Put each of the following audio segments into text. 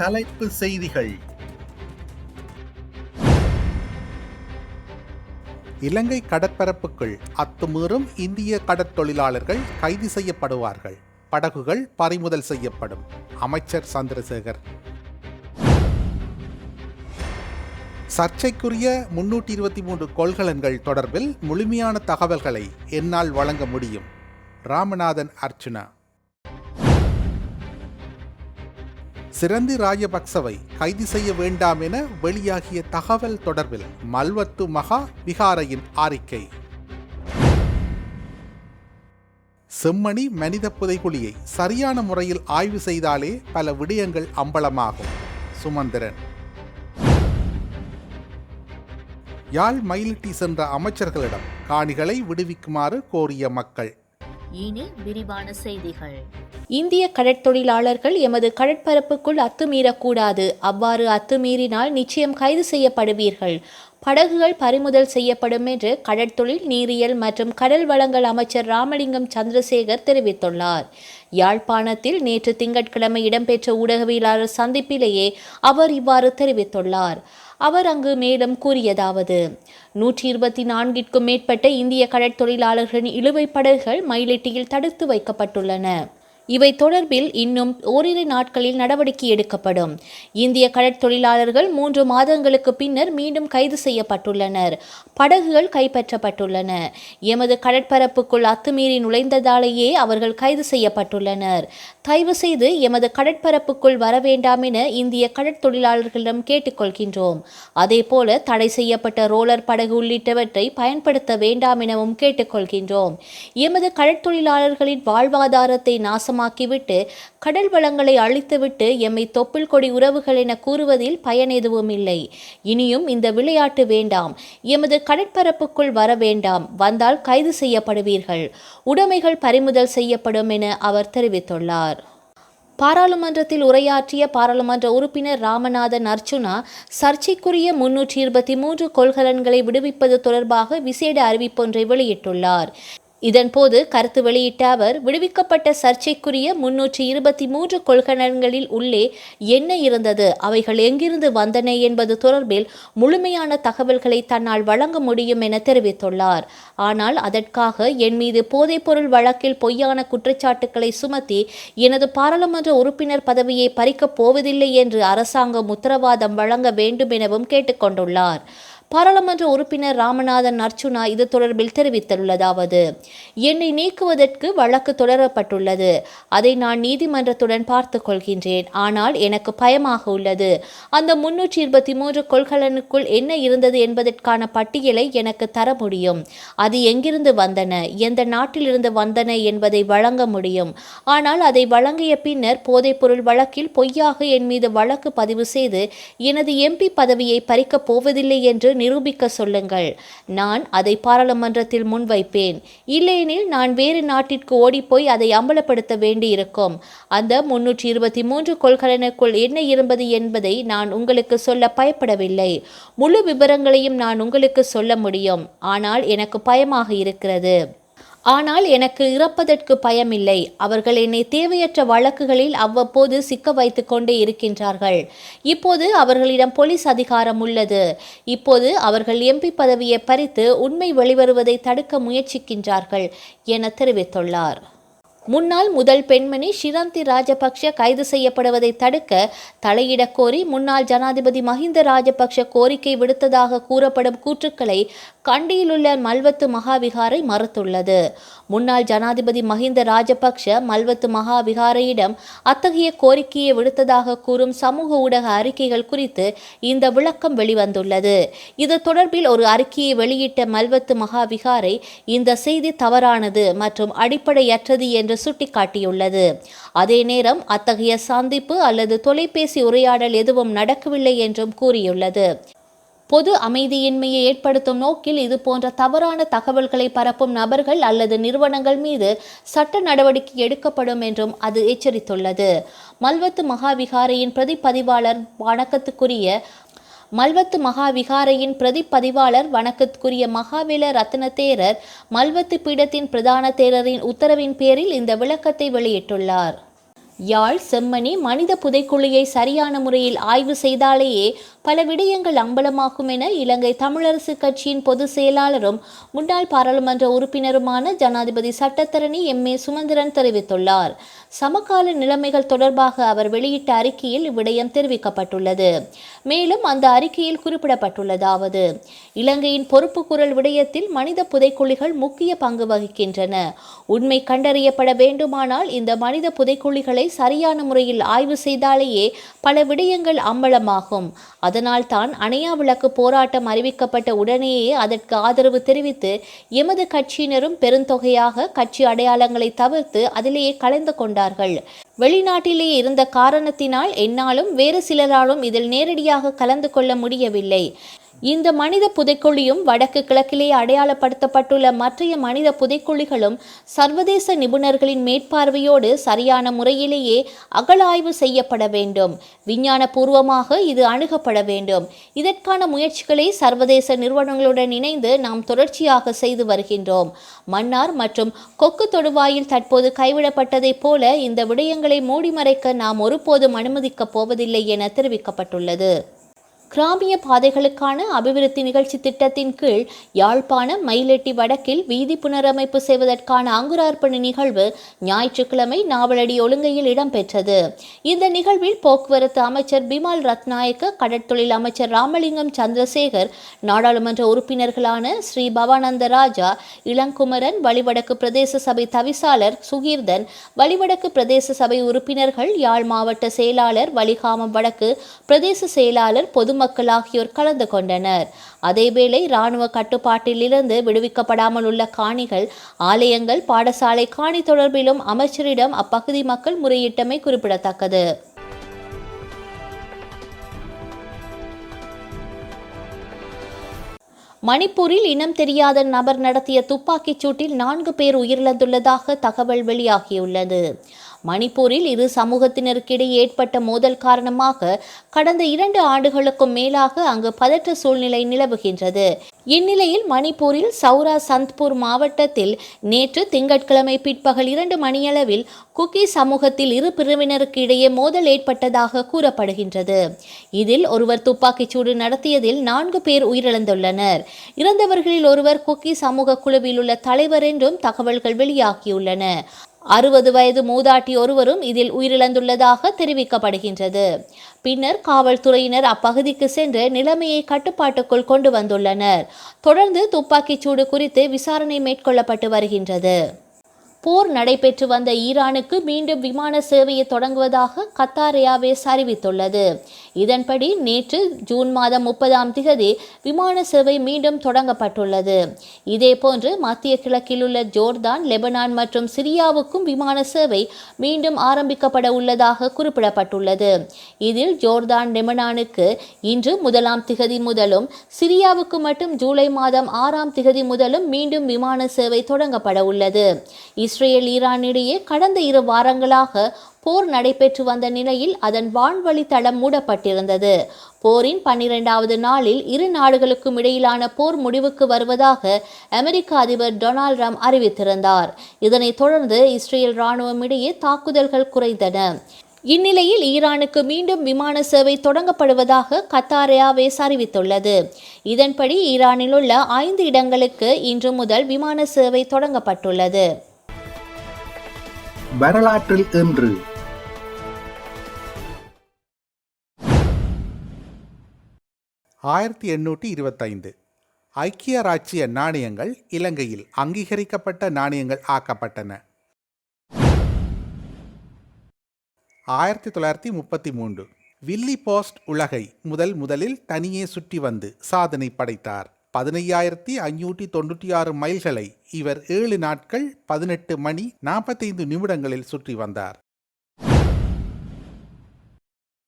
தலைப்பு செய்திகள். இலங்கை கடற்பரப்புக்குள் அத்துமீறும் இந்திய கடற்தொழிலாளர்கள் கைது செய்யப்படுவார்கள். படகுகள் பறிமுதல் செய்யப்படும். அமைச்சர் சந்திரசேகர். சர்ச்சைக்குரிய முன்னூற்றி இருபத்தி மூன்று கொள்கலன்கள் தொடர்பில் முழுமையான தகவல்களை என்னால் வழங்க முடியும். ராமநாதன் அர்ச்சுனா. சிரந்தி ராஜபக்சவை கைது செய்ய வேண்டாம் என வெளியாகிய தகவல் தொடர்பில் மல்வத்து மகா விகாரையின் அறிக்கை. செம்மணி மனித புதைகுழியை சரியான முறையில் ஆய்வு செய்தாலே பல விடயங்கள் அம்பலமாகும். சுமந்திரன். யாழ் மயிலிட்டி சென்ற அமைச்சர்களிடம் காணிகளை விடுவிக்குமாறு கோரிய மக்கள். இனி விரிவான செய்திகள். இந்திய கடற்தொழிலாளர்கள் எமது கடற்பரப்புக்குள் அத்துமீறக்கூடாது. அவ்வாறு அத்துமீறினால் நிச்சயம் கைது செய்யப்படுவீர்கள். படகுகள் பறிமுதல் செய்யப்படும் என்று கடற்தொழில் நீரியல் மற்றும் கடல் வளங்கள் அமைச்சர் ராமலிங்கம் சந்திரசேகர் தெரிவித்துள்ளார். யாழ்ப்பாணத்தில் நேற்று திங்கட்கிழமை இடம்பெற்ற ஊடகவியலாளர் சந்திப்பிலேயே அவர் இவ்வாறு தெரிவித்துள்ளார். அவர் அங்கு மேலும் கூறியதாவது நூற்றி இருபத்தி நான்கிற்கும் மேற்பட்ட இந்திய கடற்தொழிலாளர்களின் இழுவைப் படகுகள் மயிலெட்டியில் தடுத்து வைக்கப்பட்டுள்ளன. இவை தொடர்பில் இன்னும் ஓரிரு நாட்களில் நடவடிக்கை எடுக்கப்படும். இந்திய கடற்தொழிலாளர்கள் மூன்று மாதங்களுக்கு பின்னர் மீண்டும் கைது செய்யப்பட்டுள்ளனர். படகுகள் கைப்பற்றப்பட்டுள்ளன. எமது கடற்பரப்புக்குள் அத்துமீறி நுழைந்ததாலேயே அவர்கள் கைது செய்யப்பட்டுள்ளனர். தயவு செய்து எமது கடற்பரப்புக்குள் வர வேண்டாம் என இந்திய கடற்தொழிலாளர்களிடம் கேட்டுக்கொள்கின்றோம். அதேபோல தடை செய்யப்பட்ட ரோலர் படகு உள்ளிட்டவற்றை பயன்படுத்த வேண்டாம் எனவும் கேட்டுக்கொள்கின்றோம். எமது கடற்தொழிலாளர்களின் வாழ்வாதாரத்தை நாசமாக்கிவிட்டு கடல் வளங்களை அழித்துவிட்டு எம்மை தொப்புள் கொடி உறவுகள் என கூறுவதில் பயன் எதுவும் இல்லை. இனியும் இந்த விளையாட்டு வேண்டாம். எமது கடற்பரப்புக்குள் வர வேண்டாம். வந்தால் கைது செய்யப்படுவீர்கள். உடைமைகள் பறிமுதல் செய்யப்படும் என அவர் தெரிவித்துள்ளார். பாராளுமன்றத்தில் உரையாற்றிய பாராளுமன்ற உறுப்பினர் ராமநாதன் அர்ச்சுனா சர்ச்சைக்குரிய முன்னூற்றி இருபத்தி மூன்று கொள்கலன்களை விடுவிப்பது தொடர்பாக விசேட அறிவிப்பொன்றை வெளியிட்டுள்ளார். இதன்போது கருத்து வெளியிட்ட அவர் விடுவிக்கப்பட்ட சர்ச்சைக்குரிய முன்னூற்றி இருபத்தி மூன்று கொள்கலன்களில் உள்ளே என்ன இருந்தது அவைகள் எங்கிருந்து வந்தன என்பது தொடர்பில் முழுமையான தகவல்களை தன்னால் வழங்க முடியும் என தெரிவித்துள்ளார். ஆனால் அதற்காக என் மீது போதைப்பொருள் வழக்கில் பொய்யான குற்றச்சாட்டுக்களை சுமத்தி எனது பாராளுமன்ற உறுப்பினர் பதவியை பறிக்கப் போவதில்லை என்று அரசாங்கம் உத்தரவாதம் வழங்க வேண்டும் எனவும் கேட்டுக்கொண்டுள்ளார் பாராளுமன்ற உறுப்பினர் ராமநாதன் அர்ச்சுனா இது தொடர்பில் தெரிவித்துள்ளதாவது என்னை நீக்குவதற்கு வழக்கு தொடரப்பட்டுள்ளது. அதை நான் நீதிமன்றத்துடன் பார்த்து கொள்கின்றேன். ஆனால் எனக்கு பயமாக உள்ளது. அந்த முன்னூற்றி இருபத்தி மூன்று கொள்கலனுக்குள் என்ன இருந்தது என்பதற்கான பட்டியலை எனக்கு தர முடியும். அது எங்கிருந்து வந்தன? எந்த நாட்டிலிருந்து வந்தன என்பதை வழங்க முடியும். ஆனால் அதை வழங்கிய பின்னர் போதைப்பொருள் வழக்கில் பொய்யாக என் மீது வழக்கு பதிவு செய்து எனது எம்பி பதவியை பறிக்கப் போவதில்லை என்று நிரூபிக்க சொல்லுங்கள். நான் அதை பாராளுமன்றத்தில் முன்வைப்பேன். இல்லையெனில் நான் வேறு நாட்டிற்கு ஓடிப்போய் அதை அம்பலப்படுத்த வேண்டியிருக்கும். அந்த முன்னூற்றி இருபத்தி மூன்று கொள்கலனுக்குள் என்ன இருந்தது என்பதை நான் உங்களுக்கு சொல்ல பயப்படவில்லை. முழு விவரங்களையும் நான் உங்களுக்கு சொல்ல முடியும். ஆனால் எனக்கு பயமாக இருக்கிறது. ஆனால் எனக்கு இறப்பதற்கு பயமில்லை. அவர்கள் என்னை தேவையற்ற வழக்குகளில் அவ்வப்போது சிக்க வைத்து கொண்டே இருக்கின்றார்கள். இப்போது அவர்களிடம் போலீஸ் அதிகாரம் உள்ளது. இப்போது அவர்கள் எம்பி பதவியை பறித்து உண்மை வெளிவருவதை தடுக்க முயற்சிக்கின்றார்கள் என தெரிவித்துள்ளார். முன்னாள் முதல் பெண்மணி ஷிரந்தி ராஜபக்ஷ கைது செய்யப்படுவதை தடுக்க தலையிடக் கோரி முன்னாள் ஜனாதிபதி மஹிந்த ராஜபக்ஷ கோரிக்கை விடுத்ததாக கூறப்படும் கூற்றுக்களை கண்டியிலுள்ள மல்வத்து மகாவிகாரை மறுத்துள்ளது. முன்னாள் ஜனாதிபதி மஹிந்த ராஜபக்ஷ மல்வத்து மகாவிகாரையிடம் அத்தகைய கோரிக்கையை விடுத்ததாக கூறும் சமூக ஊடக அறிக்கைகள் குறித்து இந்த விளக்கம் வெளிவந்துள்ளது. இது தொடர்பில் ஒரு அறிக்கையை வெளியிட்ட மல்வத்து மகாவிகாரை இந்த செய்தி தவறானது மற்றும் அடிப்படையற்றது என்று சுட்டிக்காட்டியுள்ளது. அதே நேரம் அத்தகைய சந்திப்பு அல்லது தொலைபேசி உரையாடல் எதுவும் நடக்கவில்லை என்றும் கூறியுள்ளது. பொது அமைதியின்மையை ஏற்படுத்தும் நோக்கில் இது போன்ற தவறான தகவல்களை பரப்பும் நபர்கள் அல்லது நிறுவனங்கள் மீது சட்ட நடவடிக்கை எடுக்கப்படும் என்றும் அது எச்சரித்துள்ளது. மல்வத்து மகாவிகாரையின் பிரதிப்பதிவாளர் வணக்கத்துக்குரிய மல்வத்து மகாவிகாரையின் பிரதிப்பதிவாளர் வணக்கத்துக்குரிய மகாவில ரத்ன தேரர் மல்வத்து பீடத்தின் பிரதான தேரரின் உத்தரவின் பேரில் இந்த விளக்கத்தை வெளியிட்டுள்ளார். யாழ் செம்மணி மனித புதைக்குழியை சரியான முறையில் ஆய்வு செய்தாலேயே பல விடயங்கள் அம்பலமாகும் என இலங்கை தமிழரசு கட்சியின் பொதுச் செயலாளரும் முன்னாள் பாராளுமன்ற உறுப்பினருமான ஜனாதிபதி சட்டத்தரணி எம். ஏ. சுமந்திரன் தெரிவித்துள்ளார். சமகால நிலைமைகள் தொடர்பாக அவர் வெளியிட்ட அறிக்கையில் இவ்விடயம் தெரிவிக்கப்பட்டுள்ளது. மேலும் அந்த அறிக்கையில் குறிப்பிடப்பட்டுள்ளதாவது இலங்கையின் பொறுப்பு குரல் விடயத்தில் மனித புதைக்குழிகள் முக்கிய பங்கு வகிக்கின்றன. உண்மை கண்டறியப்பட வேண்டுமானால் இந்த மனித புதைக்குழிகளை சரியான முறையில் ஆய்வு செய்தாலேயே பல விடயங்கள் அம்பலமாகும். அதனால்தான் அணையா விளக்கு போராட்டம் அறிவிக்கப்பட்ட உடனேயே அதற்கு ஆதரவு தெரிவித்து எமது கட்சியினரும் பெருந்தொகையாக கட்சி அடையாளங்களை தவிர்த்து அதிலேயே கலந்து கொண்டார்கள். வெளிநாட்டிலே இருந்த காரணத்தினால் என்னாலும் வேறு சிலராலும் இதில் நேரடியாக கலந்து கொள்ள முடியவில்லை. இந்த மனித புதைக்குழியும் வடக்கு கிழக்கிலே அடையாளப்படுத்தப்பட்டுள்ள மற்றைய மனித புதைக்குழிகளும் சர்வதேச நிபுணர்களின் மேற்பார்வையோடு சரியான முறையிலேயே அகழாய்வு செய்யப்பட வேண்டும். விஞ்ஞான பூர்வமாக இது அணுகப்பட வேண்டும். இதற்கான முயற்சிகளை சர்வதேச நிறுவனங்களுடன் இணைந்து நாம் தொடர்ச்சியாக செய்து வருகின்றோம். மன்னார் மற்றும் கொக்கு தொடுவாயில் தற்போது கைவிடப்பட்டதைப் போல இந்த விடயங்களை மூடிமறைக்க நாம் ஒருபோதும் அனுமதிக்கப் போவதில்லை என தெரிவிக்கப்பட்டுள்ளது. கிராமிய பாதைகளுக்கான அபிவிருத்தி நிகழ்ச்சி திட்டத்தின் கீழ் யாழ்ப்பாணம் மயிலெட்டி வடக்கில் வீதி புனரமைப்பு செய்வதற்கான அங்குரார்ப்பணி நிகழ்வு ஞாயிற்றுக்கிழமை நாவலடி ஒழுங்கையில் இடம்பெற்றது. இந்த நிகழ்வில் போக்குவரத்து அமைச்சர் பிமால் ரத்நாயக்க கடற்தொழில் அமைச்சர் ராமலிங்கம் சந்திரசேகர் நாடாளுமன்ற உறுப்பினர்களான ஸ்ரீ பவானந்த ராஜா இளங்குமரன் வழிவடக்கு பிரதேச சபை தவிசாளர் சுகீர்தன் வழிவடக்கு பிரதேச சபை உறுப்பினர்கள் யாழ் மாவட்ட செயலாளர் வலிகாமம் வடக்கு பிரதேச செயலாளர் பொதுமக்கள் ஆகியோர் கலந்து கொண்டனர். அதேவேளை இராணுவ கட்டுப்பாட்டிலிருந்து விடுவிக்கப்படாமல் உள்ள காணிகள் ஆலயங்கள் பாடசாலை காணி தொடர்பிலும் அமைச்சரிடம் அப்பகுதி மக்கள் முறையிட்டமை குறிப்பிடத்தக்கது. மணிப்பூரில் இனம் தெரியாத நபர் நடத்திய துப்பாக்கிச் சூட்டில் நான்கு பேர் உயிரிழந்துள்ளதாக தகவல் வெளியாகியுள்ளது. மணிப்பூரில் இரு சமூகத்தினருக்கிடையே ஏற்பட்ட மோதல் காரணமாக கடந்த இரண்டு ஆண்டுகளுக்கும் மேலாக அங்கு பதற்ற சூழ்நிலை நிலவுகின்றது. இந்நிலையில் மணிப்பூரில் சௌரா சந்த்பூர் மாவட்டத்தில் நேற்று திங்கட்கிழமை பிற்பகல் இரண்டு மணியளவில் குக்கி சமூகத்தில் இரு பிரிவினருக்கு இடையே மோதல் ஏற்பட்டதாக கூறப்படுகின்றது. இதில் ஒருவர் துப்பாக்கிச்சூடு நடத்தியதில் நான்கு பேர் உயிரிழந்துள்ளனர். இறந்தவர்களில் ஒருவர் குக்கி சமூக குழுவில் உள்ள தலைவர் என்றும் தகவல்கள் வெளியாகியுள்ளன. அறுபது வயது மூதாட்டி ஒருவரும் இதில் உயிரிழந்துள்ளதாக தெரிவிக்கப்படுகின்றது. பின்னர் காவல்துறையினர் அப்பகுதிக்கு சென்று நிலைமையை கட்டுப்பாட்டுக்குள் கொண்டு வந்துள்ளனர். தொடர்ந்து துப்பாக்கிச்சூடு குறித்து விசாரணை மேற்கொள்ளப்பட்டு வருகின்றது. போர் நடைபெற்று வந்த ஈரானுக்கு மீண்டும் விமான சேவையை தொடங்குவதாக கத்தார் ஏர்வேஸ் அறிவித்துள்ளது. இதன்படி நேற்று ஜூன் மாதம் முப்பதாம் திகதி விமான சேவை மீண்டும் தொடங்கப்பட்டுள்ளது. இதேபோன்று மத்திய கிழக்கில் உள்ள ஜோர்தான் லெபனான் மற்றும் சிரியாவுக்கும் விமான சேவை மீண்டும் ஆரம்பிக்கப்பட உள்ளதாக குறிப்பிடப்பட்டுள்ளது. இதில் ஜோர்தான் லெபனானுக்கு இன்று முதலாம் திகதி முதலும் சிரியாவுக்கு மட்டும் ஜூலை மாதம் ஆறாம் திகதி முதலும் மீண்டும் விமான சேவை தொடங்கப்பட உள்ளது. இஸ்ரேல் ஈரான் இடையே கடந்த இரு வாரங்களாக போர் நடைபெற்று வந்த நிலையில் அதன் வான்வழி தளம் மூடப்பட்டிருந்தது. போரின் பன்னிரெண்டாவது நாளில் இரு நாடுகளுக்கும் இடையிலான போர் முடிவுக்கு வருவதாக அமெரிக்க அதிபர் டொனால்ட் ட்ரம்ப் அறிவித்திருந்தார். இதனைத் தொடர்ந்து இஸ்ரேல் ராணுவம் இடையே தாக்குதல்கள் குறைந்தன. இந்நிலையில் ஈரானுக்கு மீண்டும் விமான சேவை தொடங்கப்படுவதாக கத்தார் ஏர்வேஸ் அறிவித்துள்ளது. இதன்படி ஈரானில் உள்ள ஐந்து இடங்களுக்கு இன்று முதல் விமான சேவை தொடங்கப்பட்டுள்ளது. வரலாற்றில் இன்று ஆயிரத்தி எண்ணூற்றி இருபத்தைந்து. ஐக்கிய ராச்சிய நாணயங்கள் இலங்கையில் அங்கீகரிக்கப்பட்ட நாணயங்கள் ஆக்கப்பட்டன. ஆயிரத்தி தொள்ளாயிரத்தி முப்பத்தி மூன்று. வில்லி போஸ்ட் உலகை முதல் முதலில் தனியே சுற்றி வந்து சாதனை படைத்தார். பதினையாயிரத்தி ஐநூற்றி தொண்ணூற்றி ஆறு மைல்களை இவர் ஏழு நாட்கள் பதினெட்டு மணி நாற்பத்தைந்து நிமிடங்களில் சுற்றி வந்தார்.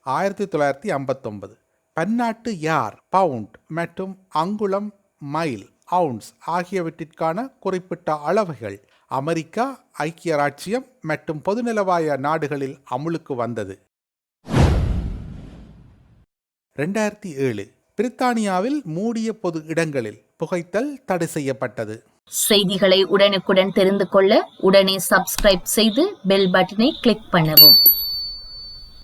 ஆயிரத்தி தொள்ளாயிரத்தி ஐம்பத்தொன்பது. பன்னாட்டு யார் பவுண்ட் மற்றும் அங்குளம் மைல் அவுன்ஸ் ஆகியவற்றிற்கான குறிப்பிட்ட அளவுகள் அமெரிக்கா ஐக்கிய ராச்சியம் மற்றும் பொதுநிலவாய நாடுகளில் அமுலுக்கு வந்தது. ரெண்டாயிரத்தி ஏழு பிரித்தானியாவில் மூடிய பொது இடங்களில் புகைத்தல் தடை செய்யப்பட்டது. செய்திகளை உடனுக்குடன் தெரிந்து கொள்ள உடனே சப்ஸ்கிரைப் செய்து பெல் பட்டனை கிளிக் பண்ணவும்.